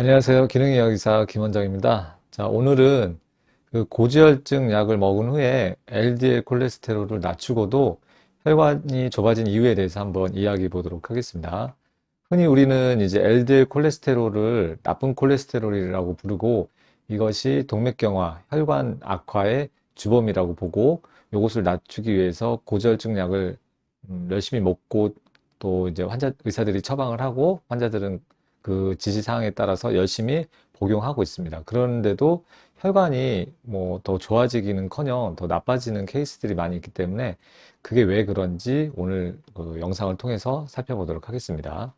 안녕하세요. 기능의학 의사 김원장입니다. 자, 오늘은 그 고지혈증 약을 먹은 후에 LDL 콜레스테롤을 낮추고도 혈관이 좁아진 이유에 대해서 한번 이야기해 보도록 하겠습니다. 흔히 우리는 이제 LDL 콜레스테롤을 나쁜 콜레스테롤이라고 부르고 이것이 동맥경화, 혈관 악화의 주범이라고 보고 이것을 낮추기 위해서 고지혈증 약을 음, 열심히 먹고 또 이제 환자 의사들이 처방을 하고 환자들은 그 지시 사항에 따라서 열심히 복용하고 있습니다. 그런데도 혈관이 뭐 더 좋아지기는커녕 더 나빠지는 케이스들이 많이 있기 때문에 그게 왜 그런지 오늘 그 영상을 통해서 살펴보도록 하겠습니다.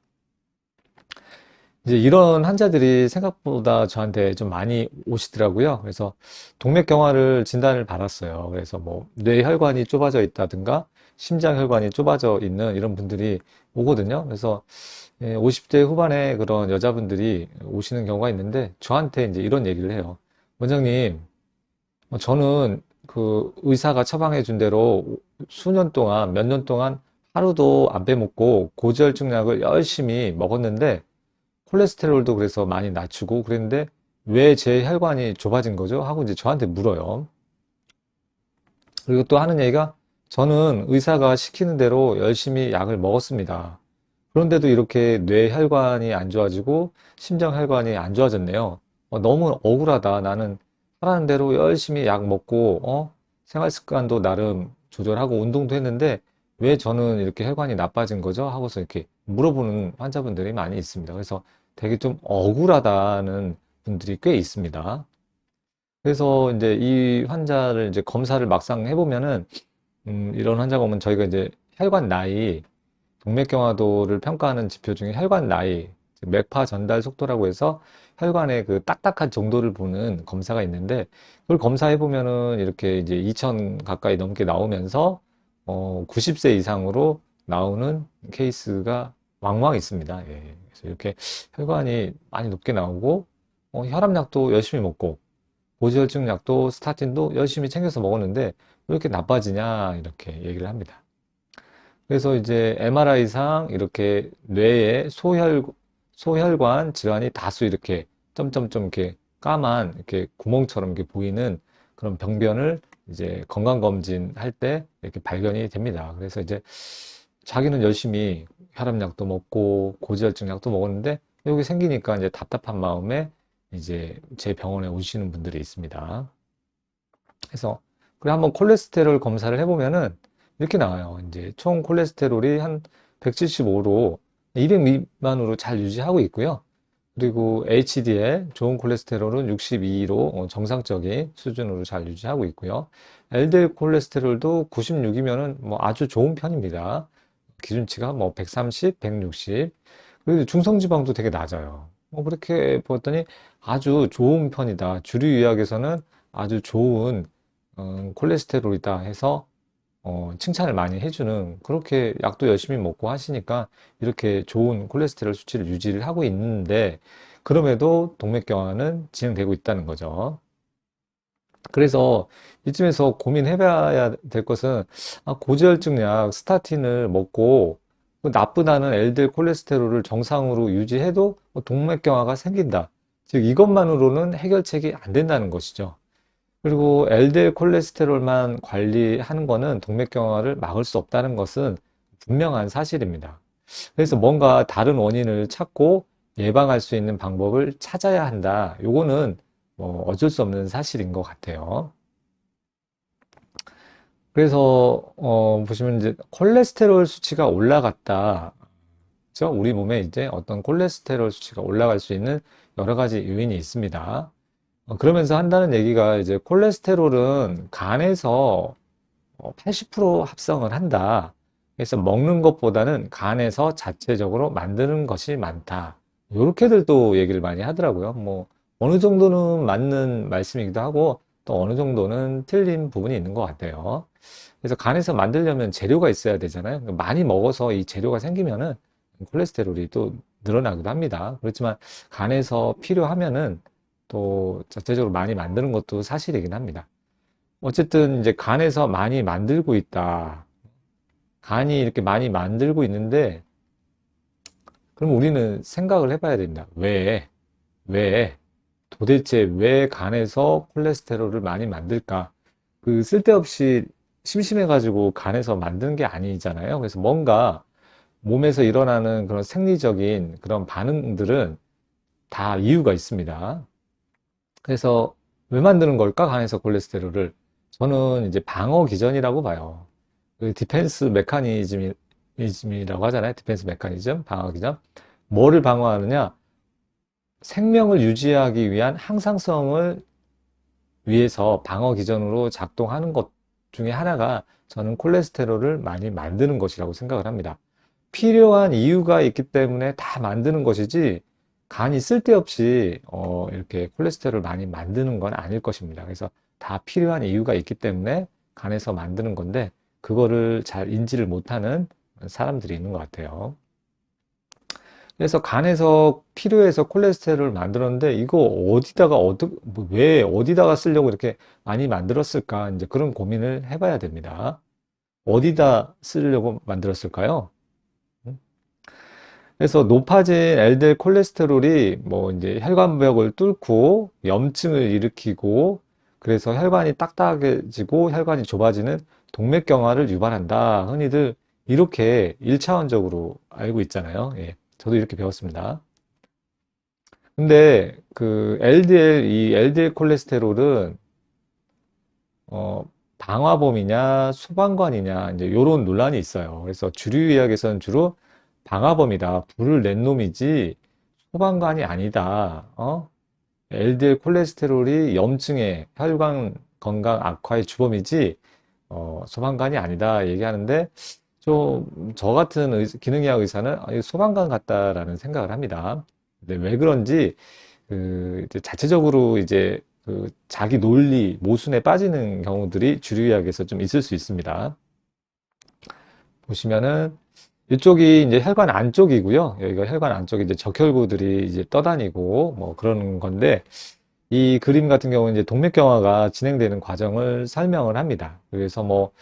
이제 이런 환자들이 생각보다 저한테 좀 많이 오시더라고요. 그래서 동맥경화를 진단을 받았어요. 그래서 뭐 뇌혈관이 좁아져 있다든가 심장 혈관이 좁아져 있는 이런 분들이 오거든요. 그래서 50대 예, 후반에 그런 여자분들이 오시는 경우가 있는데 저한테 이제 이런 얘기를 해요. 원장님, 뭐 저는 그 의사가 처방해 준 대로 수년 동안, 몇 년 동안 하루도 안 빼먹고 고지혈증 약을 열심히 먹었는데 콜레스테롤도 그래서 많이 낮추고 그랬는데 왜 제 혈관이 좁아진 거죠? 하고 이제 저한테 물어요. 그리고 또 하는 얘기가 저는 의사가 시키는 대로 열심히 약을 먹었습니다. 그런데도 이렇게 뇌 혈관이 안 좋아지고 심장 혈관이 안 좋아졌네요. 어, 너무 억울하다. 나는 하라는 대로 열심히 약 먹고 어? 생활 습관도 나름 조절하고 운동도 했는데 왜 저는 이렇게 혈관이 나빠진 거죠? 하고서 이렇게 물어보는 환자분들이 많이 있습니다. 그래서 되게 좀 억울하다는 분들이 꽤 있습니다. 그래서 이제 이 환자를 이제 검사를 막상 해보면은 음, 이런 환자가 오면 저희가 이제 혈관 나이 동맥경화도를 평가하는 지표 중에 혈관 나이, 맥파 전달 속도라고 해서 혈관의 그 딱딱한 정도를 보는 검사가 있는데 그걸 검사해 보면은 이렇게 이제 2000 가까이 넘게 나오면서 어 90세 이상으로 나오는 케이스가 왕왕 있습니다. 예. 그래서 이렇게 혈관이 많이 높게 나오고 어 혈압약도 열심히 먹고 고지혈증 약도 스타틴도 열심히 챙겨서 먹었는데 왜 이렇게 나빠지냐 이렇게 얘기를 합니다. 그래서 이제 MRI상 이렇게 뇌에 소혈, 소혈관 질환이 다수 이렇게 점점점 이렇게 까만 이렇게 구멍처럼 이렇게 보이는 그런 병변을 이제 건강검진 할 때 이렇게 발견이 됩니다. 그래서 이제 자기는 열심히 혈압약도 먹고 고지혈증 약도 먹었는데 여기 생기니까 이제 답답한 마음에 이제 제 병원에 오시는 분들이 있습니다. 그래서 그래 한번 콜레스테롤 검사를 해보면은 이렇게 나와요. 이제 총 콜레스테롤이 한 175로 200 미만으로 잘 유지하고 있고요. 그리고 HDL, 좋은 콜레스테롤은 62로 어, 정상적인 수준으로 잘 유지하고 있고요. LDL 콜레스테롤도 96이면은 뭐 아주 좋은 편입니다. 기준치가 뭐 130, 160. 그리고 중성지방도 되게 낮아요. 뭐 그렇게 보았더니 아주 좋은 편이다. 주류 의학에서는 아주 좋은 음, 콜레스테롤이다 해서 어, 칭찬을 많이 해주는 그렇게 약도 열심히 먹고 하시니까 이렇게 좋은 콜레스테롤 수치를 유지를 하고 있는데 그럼에도 동맥경화는 진행되고 있다는 거죠. 그래서 이쯤에서 고민해봐야 될 것은 아, 고지혈증 약 스타틴을 먹고 그 나쁘다는 LDL 콜레스테롤을 정상으로 유지해도 뭐 동맥경화가 생긴다. 즉 이것만으로는 해결책이 안 된다는 것이죠. 그리고 LDL 콜레스테롤만 관리하는 거는 동맥경화를 막을 수 없다는 것은 분명한 사실입니다. 그래서 뭔가 다른 원인을 찾고 예방할 수 있는 방법을 찾아야 한다. 요거는 뭐 어쩔 수 없는 사실인 것 같아요. 그래서 어 보시면 이제 콜레스테롤 수치가 올라갔다. 그죠? 우리 몸에 이제 어떤 콜레스테롤 수치가 올라갈 수 있는 여러 가지 요인이 있습니다. 어, 그러면서 한다는 얘기가 이제 콜레스테롤은 간에서 80% 어, 합성을 한다. 그래서 먹는 것보다는 간에서 자체적으로 만드는 것이 많다. 이렇게들 또 얘기를 많이 하더라고요. 뭐 어느 정도는 맞는 말씀이기도 하고 또 어느 정도는 틀린 부분이 있는 것 같아요. 그래서 간에서 만들려면 재료가 있어야 되잖아요. 그러니까 많이 먹어서 이 재료가 생기면은 콜레스테롤이 또 늘어나기도 합니다. 그렇지만 간에서 필요하면은 또 자체적으로 많이 만드는 것도 사실이긴 합니다. 어쨌든 이제 간에서 많이 만들고 있다. 간이 이렇게 많이 만들고 있는데 그럼 우리는 생각을 해봐야 된다. 왜? 왜, 도대체 왜 간에서 콜레스테롤을 많이 만들까? 그 쓸데없이 심심해가지고 간에서 만드는 게 아니잖아요. 그래서 뭔가 몸에서 일어나는 그런 생리적인 그런 반응들은 다 이유가 있습니다. 그래서 왜 만드는 걸까? 간에서 콜레스테롤을. 저는 이제 방어 기전이라고 봐요. 그 디펜스 메커니즘이라고 하잖아요. 디펜스 메커니즘, 방어 기전. 뭐를 방어하느냐? 생명을 유지하기 위한 항상성을 위해서 방어 기전으로 작동하는 것 중에 하나가 저는 콜레스테롤을 많이 만드는 것이라고 생각을 합니다. 필요한 이유가 있기 때문에 다 만드는 것이지 간이 쓸데없이 어, 이렇게 콜레스테롤을 많이 만드는 건 아닐 것입니다. 그래서 다 필요한 이유가 있기 때문에 간에서 만드는 건데 그거를 잘 인지를 못하는 사람들이 있는 것 같아요. 그래서 간에서 필요해서 콜레스테롤을 만들었는데 이거 어디다가 어떻게 뭐왜 어디다가 쓰려고 이렇게 많이 만들었을까 이제 그런 고민을 해봐야 됩니다. 어디다 쓰려고 만들었을까요? 그래서 높아진 LDL 콜레스테롤이 뭐 이제 혈관벽을 뚫고 염증을 일으키고 그래서 혈관이 딱딱해지고 혈관이 좁아지는 동맥경화를 유발한다. 흔히들 이렇게 1차원적으로 알고 있잖아요. 예, 저도 이렇게 배웠습니다. 근데 그 LDL, 이 LDL 콜레스테롤은 어, 방화범이냐 소방관이냐 이제 이런 논란이 있어요. 그래서 주류 의학에서는 주로 방화범이다. 불을 낸 놈이지 소방관이 아니다. 어? LDL 콜레스테롤이 염증의 혈관 건강 악화의 주범이지 어, 소방관이 아니다 얘기하는데 좀 저 같은 의, 기능의학 의사는 아, 소방관 같다라는 생각을 합니다. 근데 왜 그런지 그 이제 자체적으로 이제 그 자기 논리 모순에 빠지는 경우들이 주류의학에서 좀 있을 수 있습니다. 보시면은 이쪽이 이제 혈관 안쪽이고요. 여기가 혈관 안쪽에 이제 적혈구들이 이제 떠다니고 뭐 그런 건데 이 그림 같은 경우는 이제 동맥경화가 진행되는 과정을 설명을 합니다. 그래서 뭐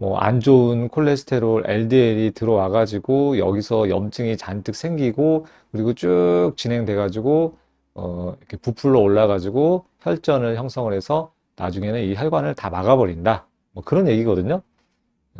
뭐 안 좋은 콜레스테롤 LDL이 들어와 가지고 여기서 염증이 잔뜩 생기고 그리고 쭉 진행돼 가지고 어 이렇게 부풀러 올라 가지고 혈전을 형성을 해서 나중에는 이 혈관을 다 막아버린다. 뭐 그런 얘기거든요.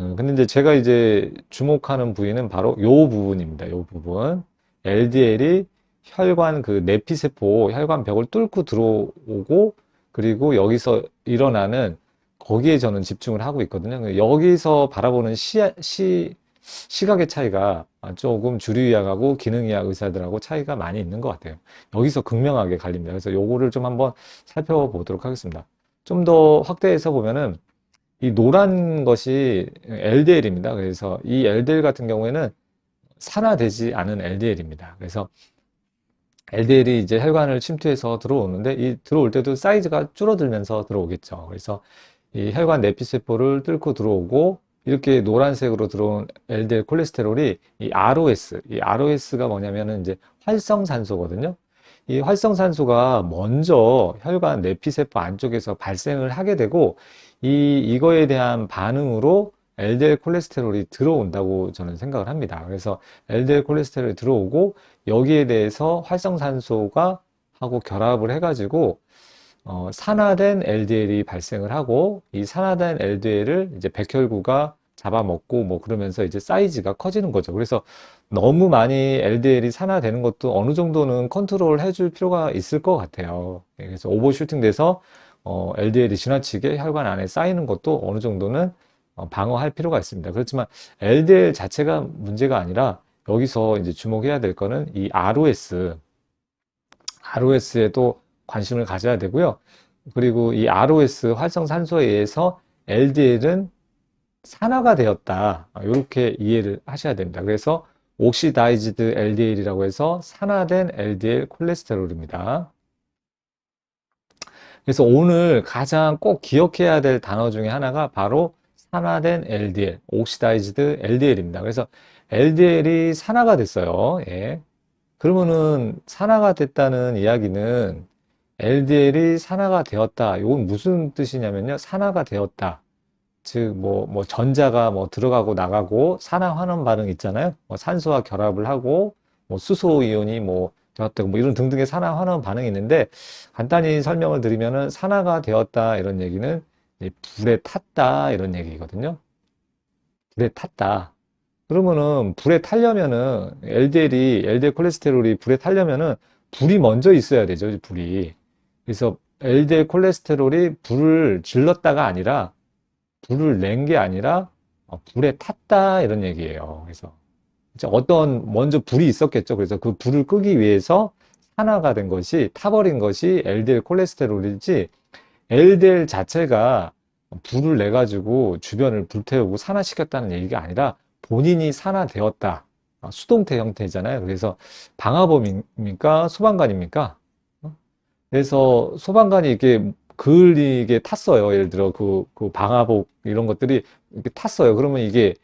어, 근데 이제 제가 이제 주목하는 부위는 바로 요 부분입니다. 요 부분. LDL이 혈관 그 내피세포 혈관 벽을 뚫고 들어오고 그리고 여기서 일어나는 거기에 저는 집중을 하고 있거든요. 여기서 바라보는 시, 시, 시각의 차이가 조금 주류의학하고 기능의학 의사들하고 차이가 많이 있는 것 같아요. 여기서 극명하게 갈립니다. 그래서 요거를 좀 한번 살펴보도록 하겠습니다. 좀 더 확대해서 보면은 이 노란 것이 LDL입니다. 그래서 이 LDL 같은 경우에는 산화되지 않은 LDL입니다. 그래서 LDL이 이제 혈관을 침투해서 들어오는데 이 들어올 때도 사이즈가 줄어들면서 들어오겠죠. 그래서 이 혈관 내피 세포를 뚫고 들어오고 이렇게 노란색으로 들어온 LDL 콜레스테롤이 이 ROS, 이 ROS가 뭐냐면은 이제 활성산소거든요. 이 활성산소가 먼저 혈관 내피세포 안쪽에서 발생을 하게 되고 이 이거에 대한 반응으로 LDL 콜레스테롤이 들어온다고 저는 생각을 합니다. 그래서 LDL 콜레스테롤이 들어오고 여기에 대해서 활성산소가 하고 결합을 해가지고 어, 산화된 LDL이 발생을 하고 이 산화된 LDL을 이제 백혈구가 잡아먹고 뭐 그러면서 이제 사이즈가 커지는 거죠. 그래서 너무 많이 LDL이 산화되는 것도 어느 정도는 컨트롤 해줄 필요가 있을 것 같아요. 예, 그래서 오버슈팅 돼서 어, LDL이 지나치게 혈관 안에 쌓이는 것도 어느 정도는 어, 방어할 필요가 있습니다. 그렇지만 LDL 자체가 문제가 아니라 여기서 이제 주목해야 될 거는 이 ROS, ROS에도 관심을 가져야 되고요. 그리고 이 ROS 활성산소에 의해서 LDL은 산화가 되었다. 이렇게 이해를 하셔야 됩니다. 그래서 옥시다이즈드 LDL이라고 해서 산화된 LDL 콜레스테롤입니다. 그래서 오늘 가장 꼭 기억해야 될 단어 중에 하나가 바로 산화된 LDL, 옥시다이즈드 LDL입니다. 그래서 LDL이 산화가 됐어요. 예. 그러면은 산화가 됐다는 이야기는 LDL이 산화가 되었다. 이건 무슨 뜻이냐면요. 산화가 되었다. 즉, 뭐, 뭐, 전자가 뭐 들어가고 나가고 산화 환원 반응 있잖아요. 뭐 산소와 결합을 하고 뭐 수소 이온이 뭐 되었다고 뭐 이런 등등의 산화 환원 반응이 있는데 간단히 설명을 드리면은 산화가 되었다 이런 얘기는 불에 탔다 이런 얘기거든요. 불에 탔다. 그러면은 불에 타려면은 LDL이 LDL 콜레스테롤이 불에 타려면은 불이 먼저 있어야 되죠, 불이. 그래서 LDL 콜레스테롤이 불을 질렀다가 아니라 불을 낸 게 아니라 어, 불에 탔다 이런 얘기예요. 그래서 어떤 먼저 불이 있었겠죠. 그래서 그 불을 끄기 위해서 산화가 된 것이 타버린 것이 LDL 콜레스테롤이지 LDL 자체가 불을 내 가지고 주변을 불태우고 산화시켰다는 얘기가 아니라 본인이 산화되었다. 아, 수동태 형태잖아요. 그래서 방화범입니까? 소방관입니까? 어? 그래서 소방관이 이렇게 그을리게 탔어요. 예를 들어 그, 그 방화복 이런 것들이 이렇게 탔어요. 그러면 이게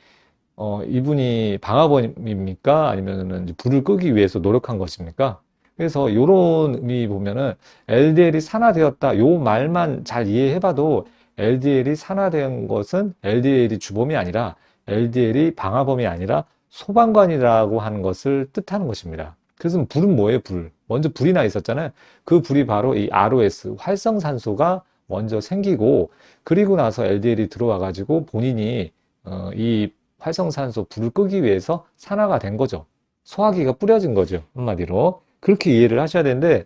어, 이분이 방화범입니까? 아니면은 불을 끄기 위해서 노력한 것입니까? 그래서 이런 의미 보면은 LDL이 산화되었다. 요 말만 잘 이해해봐도 LDL이 산화된 것은 LDL이 주범이 아니라 LDL이 방화범이 아니라 소방관이라고 하는 것을 뜻하는 것입니다. 그래서 불은 뭐예요? 불. 먼저 불이 나 있었잖아요. 그 불이 바로 이 ROS, 활성산소가 먼저 생기고, 그리고 나서 LDL이 들어와 가지고 본인이 어, 이 활성산소 불을 끄기 위해서 산화가 된 거죠. 소화기가 뿌려진 거죠. 한마디로. 그렇게 이해를 하셔야 되는데,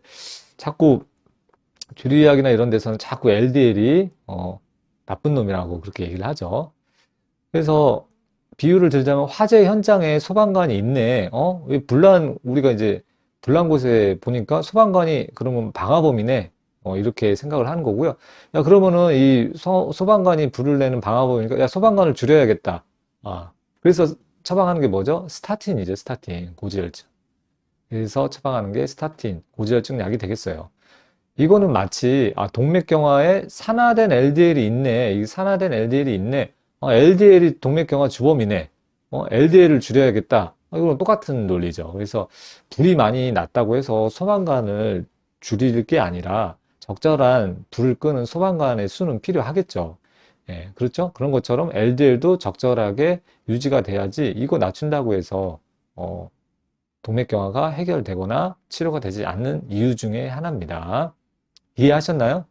자꾸 주류의학이나 이런 데서는 자꾸 LDL이 어, 나쁜 놈이라고 그렇게 얘기를 하죠. 그래서 비유를 들자면 화재 현장에 소방관이 있네. 어? 왜 불난 우리가 이제 불난 곳에 보니까 소방관이 그러면 방화범이네. 어, 이렇게 생각을 하는 거고요. 야, 그러면은 이 소, 소방관이 불을 내는 방화범이니까 야, 소방관을 줄여야겠다. 아. 그래서 처방하는 게 뭐죠? 스타틴이죠, 스타틴. 고지혈증. 그래서 처방하는 게 스타틴, 고지혈증 약이 되겠어요. 이거는 마치 아, 동맥경화에 산화된 LDL이 있네. 이 산화된 LDL이 있네. 어, LDL이 동맥경화 주범이네. 어, LDL을 줄여야겠다. 어, 이건 똑같은 논리죠. 그래서 불이 많이 났다고 해서 소방관을 줄일 게 아니라 적절한 불을 끄는 소방관의 수는 필요하겠죠. 예, 그렇죠? 그런 것처럼 LDL도 적절하게 유지가 돼야지 이거 낮춘다고 해서 어, 동맥경화가 해결되거나 치료가 되지 않는 이유 중에 하나입니다. 이해하셨나요?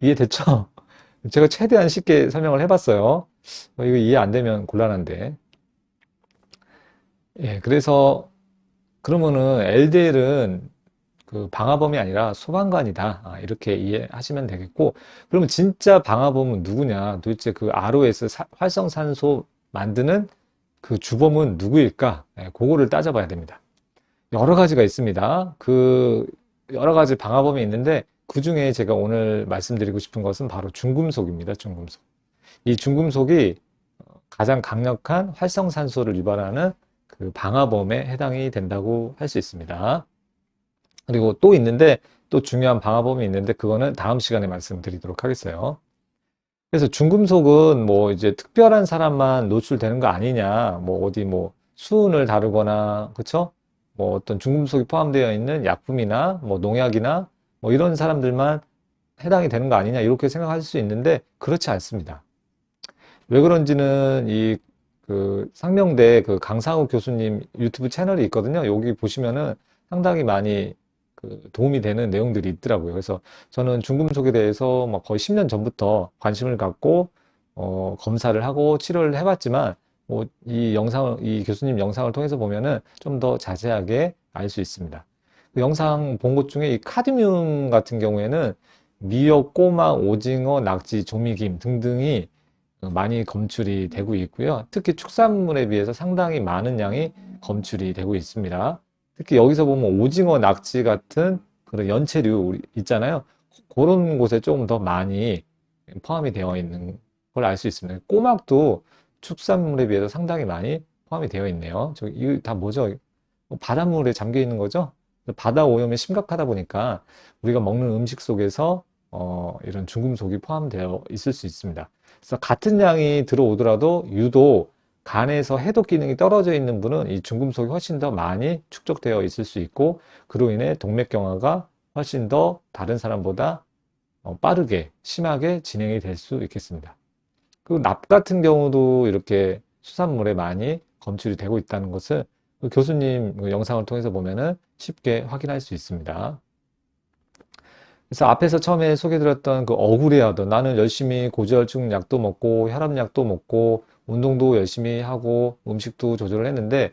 이해됐죠? 제가 최대한 쉽게 설명을 해봤어요. 어, 이거 이해 안 되면 곤란한데. 예, 그래서 그러면은 LDL은 그 방화범이 아니라 소방관이다. 아, 이렇게 이해하시면 되겠고, 그러면 진짜 방화범은 누구냐? 도대체 그 ROS 활성산소 만드는 그 주범은 누구일까? 예, 그거를 따져봐야 됩니다. 여러 가지가 있습니다. 그 여러 가지 방화범이 있는데 그 중에 제가 오늘 말씀드리고 싶은 것은 바로 중금속입니다. 중금속. 이 중금속이 가장 강력한 활성산소를 유발하는 그 방화범에 해당이 된다고 할 수 있습니다. 그리고 또 있는데 또 중요한 방화범이 있는데 그거는 다음 시간에 말씀드리도록 하겠어요. 그래서 중금속은 뭐 이제 특별한 사람만 노출되는 거 아니냐, 뭐 어디 뭐 수은을 다루거나, 그쵸? 뭐 어떤 중금속이 포함되어 있는 약품이나 뭐 농약이나 뭐 이런 사람들만 해당이 되는 거 아니냐 이렇게 생각할 수 있는데 그렇지 않습니다. 왜 그런지는 이 그 상명대 그 강상우 교수님 유튜브 채널이 있거든요. 여기 보시면은 상당히 많이 그 도움이 되는 내용들이 있더라고요. 그래서 저는 중금속에 대해서 뭐 거의 10년 전부터 관심을 갖고 어, 검사를 하고 치료를 해봤지만 뭐 이 영상을 이 교수님 영상을 통해서 보면은 좀 더 자세하게 알 수 있습니다. 그 영상 본 것 중에 이 카드뮴 같은 경우에는 미역, 꼬막, 오징어, 낙지, 조미김 등등이 많이 검출이 되고 있고요. 특히 축산물에 비해서 상당히 많은 양이 검출이 되고 있습니다. 특히 여기서 보면 오징어, 낙지 같은 그런 연체류 있잖아요. 그런 곳에 조금 더 많이 포함이 되어 있는 걸 알 수 있습니다. 꼬막도 축산물에 비해서 상당히 많이 포함이 되어 있네요. 저, 이거 다 뭐죠? 바닷물에 잠겨 있는 거죠? 바다 오염이 심각하다 보니까 우리가 먹는 음식 속에서 어, 이런 중금속이 포함되어 있을 수 있습니다. 그래서 같은 양이 들어오더라도 유독 간에서 해독 기능이 떨어져 있는 분은 이 중금속이 훨씬 더 많이 축적되어 있을 수 있고 그로 인해 동맥경화가 훨씬 더 다른 사람보다 어, 빠르게 심하게 진행이 될 수 있겠습니다. 그리고 납 같은 경우도 이렇게 수산물에 많이 검출이 되고 있다는 것을 그 교수님 그 영상을 통해서 보면은 쉽게 확인할 수 있습니다. 그래서 앞에서 처음에 소개드렸던 그 억울해하던 나는 열심히 고지혈증 약도 먹고 혈압약도 먹고 운동도 열심히 하고 음식도 조절을 했는데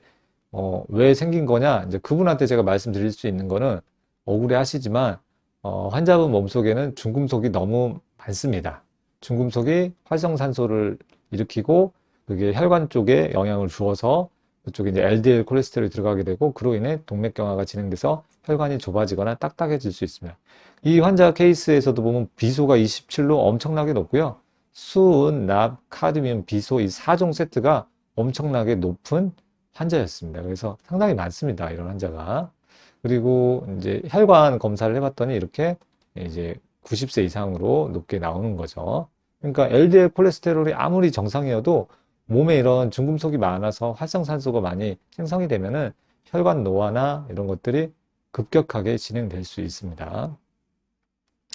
어, 왜 생긴 거냐? 이제 그분한테 제가 말씀드릴 수 있는 거는 억울해 하시지만 어, 환자분 몸속에는 중금속이 너무 많습니다. 중금속이 활성산소를 일으키고 그게 혈관 쪽에 영향을 주어서 그쪽에 이제 LDL 콜레스테롤이 들어가게 되고 그로 인해 동맥경화가 진행돼서 혈관이 좁아지거나 딱딱해질 수 있습니다. 이 환자 케이스에서도 보면 비소가 27로 엄청나게 높고요. 수은, 납, 카드뮴, 비소 이 4종 세트가 엄청나게 높은 환자였습니다. 그래서 상당히 많습니다. 이런 환자가. 그리고 이제 혈관 검사를 해봤더니 이렇게 이제 90세 이상으로 높게 나오는 거죠. 그러니까 LDL 콜레스테롤이 아무리 정상이어도 몸에 이런 중금속이 많아서 활성산소가 많이 생성이 되면은 혈관 노화나 이런 것들이 급격하게 진행될 수 있습니다.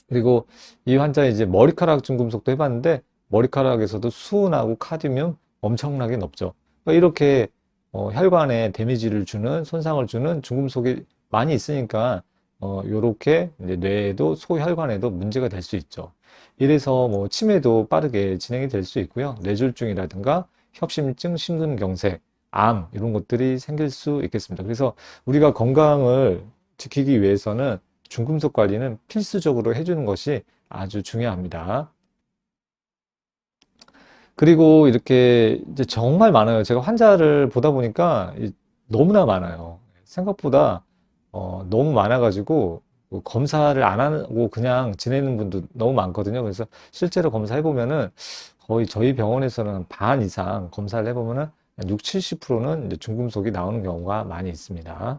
그리고 이 환자 이제 머리카락 중금속도 해봤는데 머리카락에서도 수은하고 카드뮴 엄청나게 높죠. 그러니까 이렇게 어, 혈관에 데미지를 주는 손상을 주는 중금속이 많이 있으니까 어, 요렇게 이제 뇌에도 소혈관에도 문제가 될 수 있죠. 이래서 뭐 치매도 빠르게 진행이 될 수 있고요. 뇌졸중이라든가 협심증, 심근경색, 암 이런 것들이 생길 수 있겠습니다. 그래서 우리가 건강을 지키기 위해서는 중금속 관리는 필수적으로 해주는 것이 아주 중요합니다. 그리고 이렇게 이제 정말 많아요. 제가 환자를 보다 보니까 너무나 많아요. 생각보다 어, 너무 많아가지고 뭐 검사를 안 하고 그냥 지내는 분도 너무 많거든요. 그래서 실제로 검사해 보면은 거의 저희 병원에서는 반 이상 검사를 해보면은 6, 70%는 중금속이 나오는 경우가 많이 있습니다.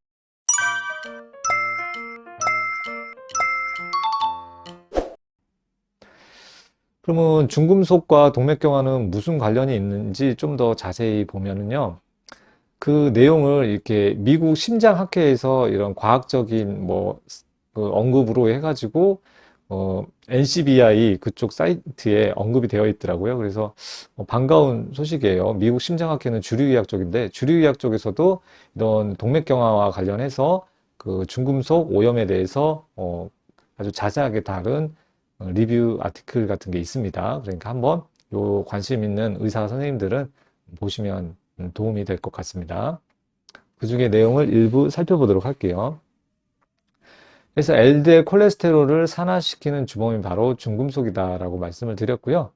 그러면 중금속과 동맥경화는 무슨 관련이 있는지 좀 더 자세히 보면은요. 그 내용을 이렇게 미국 심장학회에서 이런 과학적인 뭐 그 언급으로 해가지고 어, NCBI 그쪽 사이트에 언급이 되어 있더라고요. 그래서 어, 반가운 소식이에요. 미국 심장학회는 주류의학 쪽인데 주류의학 쪽에서도 이런 동맥경화와 관련해서 그 중금속 오염에 대해서 어, 아주 자세하게 다룬 어, 리뷰 아티클 같은 게 있습니다. 그러니까 한번 요 관심 있는 의사 선생님들은 보시면 도움이 될 것 같습니다. 그 중에 내용을 일부 살펴보도록 할게요. 그래서 LDL 콜레스테롤을 산화시키는 주범이 바로 중금속이다라고 말씀을 드렸고요.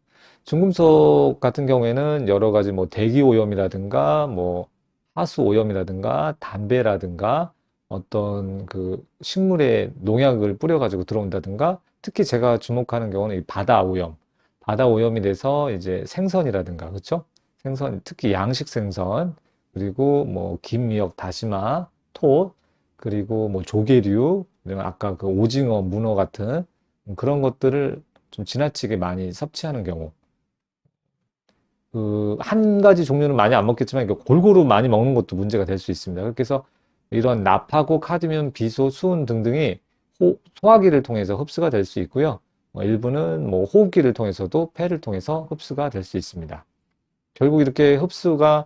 중금속 같은 경우에는 여러 가지 뭐 대기 오염이라든가 뭐 하수 오염이라든가 담배라든가 어떤 그 식물에 농약을 뿌려가지고 들어온다든가 특히 제가 주목하는 경우는 이 바다 오염, 바다 오염이 돼서 이제 생선이라든가 그렇죠? 생선 특히 양식 생선 그리고 뭐 김미역, 다시마, 톳 그리고 뭐 조개류 아까 그 오징어, 문어 같은 그런 것들을 좀 지나치게 많이 섭취하는 경우. 그 한 가지 종류는 많이 안 먹겠지만 골고루 많이 먹는 것도 문제가 될 수 있습니다. 그래서 이런 납하고 카드뮴, 비소, 수은 등등이 호, 소화기를 통해서 흡수가 될 수 있고요. 뭐 일부는 뭐 호흡기를 통해서도 폐를 통해서 흡수가 될 수 있습니다. 결국 이렇게 흡수가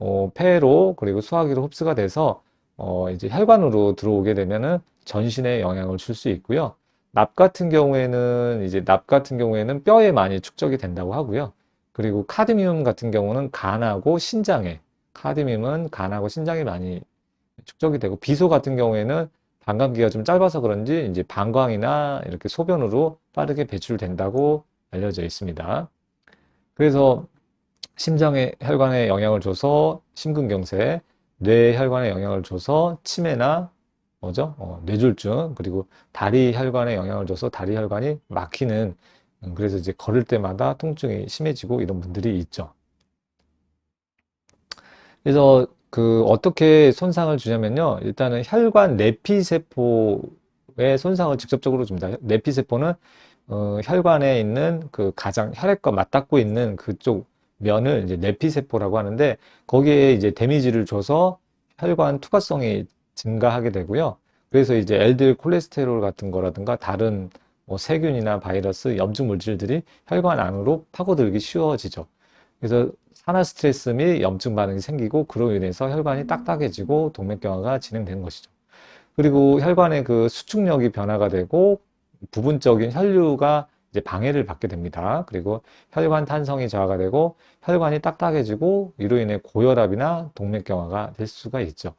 어, 폐로 그리고 소화기로 흡수가 돼서 어, 이제 혈관으로 들어오게 되면은 전신에 영향을 줄 수 있고요. 납 같은 경우에는 이제 납 같은 경우에는 뼈에 많이 축적이 된다고 하고요. 그리고 카드뮴 같은 경우는 간하고 신장에 카드뮴은 간하고 신장에 많이 축적이 되고 비소 같은 경우에는 방광기가 좀 짧아서 그런지 이제 방광이나 이렇게 소변으로 빠르게 배출된다고 알려져 있습니다. 그래서 심장의 혈관에 영향을 줘서 심근경색, 뇌 혈관에 영향을 줘서 치매나 뭐죠? 어, 뇌졸중 그리고 다리 혈관에 영향을 줘서 다리 혈관이 막히는 음, 그래서 이제 걸을 때마다 통증이 심해지고 이런 분들이 있죠. 그래서 그 어떻게 손상을 주냐면요. 일단은 혈관 내피 세포의 손상을 직접적으로 줍니다. 내피 세포는 어, 혈관에 있는 그 가장 혈액과 맞닿고 있는 그쪽 면을 이제 내피 세포라고 하는데 거기에 이제 데미지를 줘서 혈관 투과성이 증가하게 되고요. 그래서 이제 LDL 콜레스테롤 같은 거라든가 다른 뭐 세균이나 바이러스, 염증 물질들이 혈관 안으로 파고들기 쉬워지죠. 그래서 산화 스트레스 및 염증 반응이 생기고 그로 인해서 혈관이 딱딱해지고 동맥경화가 진행되는 것이죠. 그리고 혈관의 그 수축력이 변화가 되고 부분적인 혈류가 이제 방해를 받게 됩니다. 그리고 혈관 탄성이 저하가 되고 혈관이 딱딱해지고 이로 인해 고혈압이나 동맥경화가 될 수가 있죠.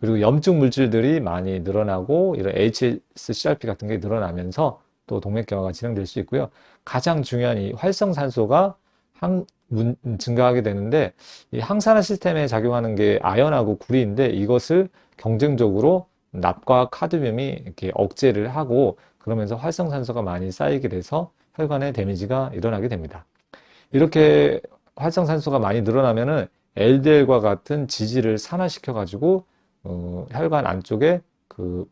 그리고 염증 물질들이 많이 늘어나고 이런 HSCRP 같은 게 늘어나면서 또 동맥경화가 진행될 수 있고요. 가장 중요한 이 활성산소가 항, 문, 증가하게 되는데 이 항산화 시스템에 작용하는 게 아연하고 구리인데 이것을 경쟁적으로 납과 카드뮴이 이렇게 억제를 하고 그러면서 활성산소가 많이 쌓이게 돼서 혈관에 데미지가 일어나게 됩니다. 이렇게 활성산소가 많이 늘어나면은 LDL과 같은 지질을 산화시켜 가지고 어, 혈관 안쪽에 그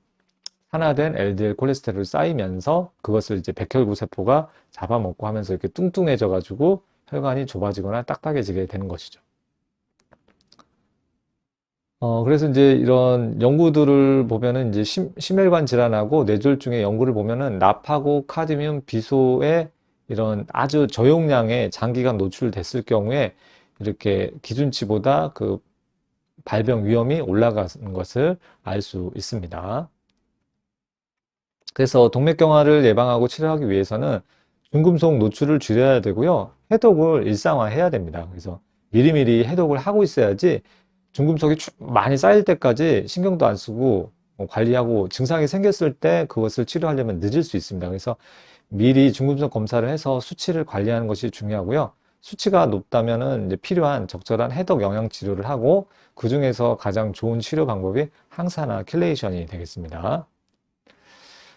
산화된 LDL 콜레스테롤이 쌓이면서 그것을 이제 백혈구 세포가 잡아먹고 하면서 이렇게 뚱뚱해져 가지고 혈관이 좁아지거나 딱딱해지게 되는 것이죠. 어, 그래서 이제 이런 연구들을 보면은 이제 심, 심혈관 질환하고 뇌졸중의 연구를 보면은 납하고 카드뮴, 비소의 이런 아주 저용량의 장기간 노출됐을 경우에 이렇게 기준치보다 그 발병 위험이 올라가는 것을 알 수 있습니다. 그래서 동맥경화를 예방하고 치료하기 위해서는 중금속 노출을 줄여야 되고요. 해독을 일상화해야 됩니다. 그래서 미리미리 해독을 하고 있어야지 중금속이 많이 쌓일 때까지 신경도 안 쓰고 뭐 관리하고 증상이 생겼을 때 그것을 치료하려면 늦을 수 있습니다. 그래서 미리 중금속 검사를 해서 수치를 관리하는 것이 중요하고요. 수치가 높다면은 이제 필요한 적절한 해독 영양 치료를 하고 그 중에서 가장 좋은 치료 방법이 항산화 킬레이션이 되겠습니다.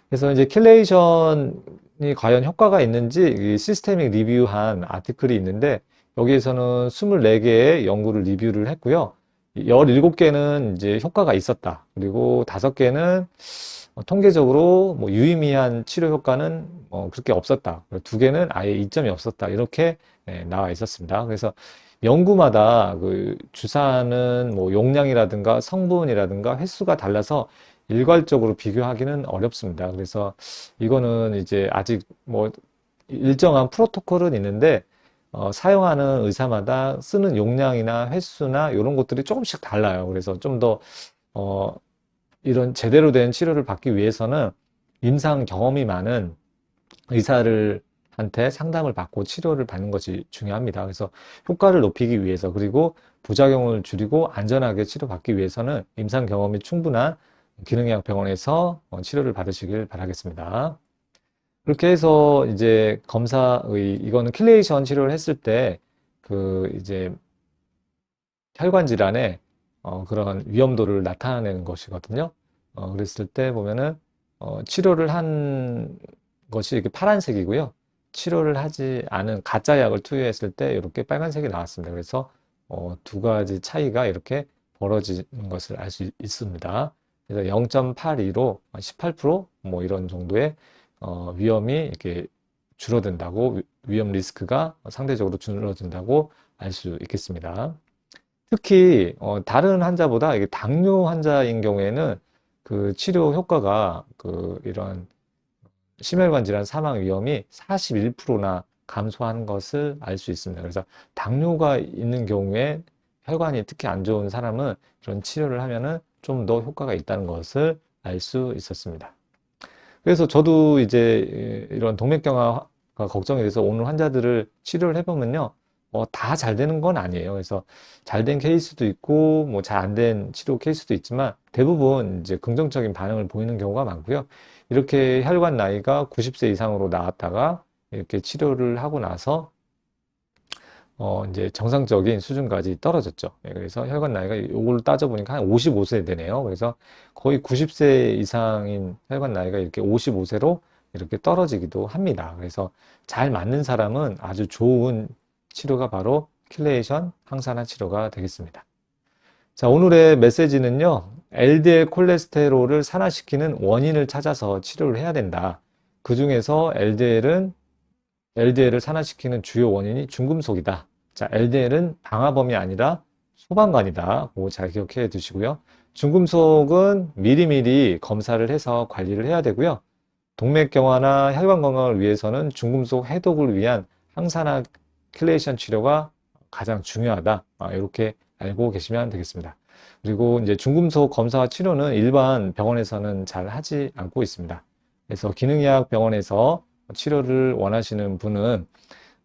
그래서 이제 킬레이션이 과연 효과가 있는지 시스테믹 리뷰한 아티클이 있는데 여기에서는 24개의 연구를 리뷰를 했고요. 17개는 이제 효과가 있었다. 그리고 5개는 통계적으로 뭐 유의미한 치료 효과는 뭐 그렇게 없었다. 두 개는 아예 이점이 없었다. 이렇게 네, 나와 있었습니다. 그래서 연구마다 그 주사는 뭐 용량이라든가 성분이라든가 횟수가 달라서 일괄적으로 비교하기는 어렵습니다. 그래서 이거는 이제 아직 뭐 일정한 프로토콜은 있는데 어, 사용하는 의사마다 쓰는 용량이나 횟수나 이런 것들이 조금씩 달라요. 그래서 좀 더, 어, 이런 제대로 된 치료를 받기 위해서는 임상 경험이 많은 의사를 한테 상담을 받고 치료를 받는 것이 중요합니다. 그래서 효과를 높이기 위해서 그리고 부작용을 줄이고 안전하게 치료받기 위해서는 임상 경험이 충분한 기능의학 병원에서 어, 치료를 받으시길 바라겠습니다. 그렇게 해서 이제 검사의 이거는 킬레이션 치료를 했을 때 그 이제 혈관 질환의 어 그런 위험도를 나타내는 것이거든요. 어 그랬을 때 보면은 어 치료를 한 것이 이렇게 파란색이고요. 치료를 하지 않은 가짜 약을 투여했을 때 이렇게 빨간색이 나왔습니다. 그래서 어 두 가지 차이가 이렇게 벌어지는 것을 알 수 있습니다. 그래서 0.82로 18%뭐 이런 정도의 어, 위험이 이렇게 줄어든다고 위험 리스크가 상대적으로 줄어든다고 알 수 있겠습니다. 특히 어, 다른 환자보다 당뇨 환자인 경우에는 그 치료 효과가 그 이런 심혈관 질환 사망 위험이 41%나 감소한 것을 알 수 있습니다. 그래서 당뇨가 있는 경우에 혈관이 특히 안 좋은 사람은 이런 치료를 하면은 좀 더 효과가 있다는 것을 알 수 있었습니다. 그래서 저도 이제 이런 동맥경화가 걱정이 돼서 오늘 환자들을 치료를 해보면요. 어, 다잘 되는 건 아니에요. 그래서 잘 된 케이스도 있고, 뭐 잘 안 된 치료 케이스도 있지만 대부분 이제 긍정적인 반응을 보이는 경우가 많고요. 이렇게 혈관 나이가 90세 이상으로 나왔다가 이렇게 치료를 하고 나서 어, 이제 정상적인 수준까지 떨어졌죠. 예, 그래서 혈관 나이가 이걸 따져보니까 한 55세 되네요. 그래서 거의 90세 이상인 혈관 나이가 이렇게 55세로 이렇게 떨어지기도 합니다. 그래서 잘 맞는 사람은 아주 좋은 치료가 바로 킬레이션 항산화 치료가 되겠습니다. 자, 오늘의 메시지는요. LDL 콜레스테롤을 산화시키는 원인을 찾아서 치료를 해야 된다. 그 중에서 LDL은 LDL을 산화시키는 주요 원인이 중금속이다. 자, LDL은 방화범이 아니라 소방관이다. 그거 잘 기억해 두시고요. 중금속은 미리미리 검사를 해서 관리를 해야 되고요. 동맥경화나 혈관 건강을 위해서는 중금속 해독을 위한 항산화 킬레이션 치료가 가장 중요하다. 아, 이렇게 알고 계시면 되겠습니다. 그리고 이제 중금속 검사와 치료는 일반 병원에서는 잘 하지 않고 있습니다. 그래서 기능의학 병원에서 치료를 원하시는 분은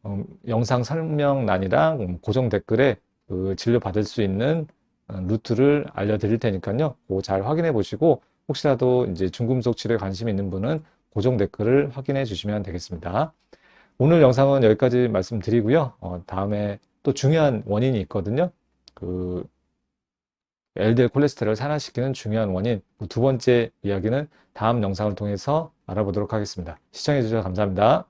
음, 영상 설명란이랑 음, 고정 댓글에 그 진료 받을 수 있는 어, 루트를 알려드릴 테니까요. 잘 확인해 보시고 혹시라도 이제 중금속 치료에 관심 있는 분은 고정 댓글을 확인해 주시면 되겠습니다. 오늘 영상은 여기까지 말씀드리고요. 어, 다음에 또 중요한 원인이 있거든요. 그 LDL 콜레스테롤을 산화시키는 중요한 원인 그두 번째 이야기는 다음 영상을 통해서 알아보도록 하겠습니다. 시청해 주셔서 감사합니다.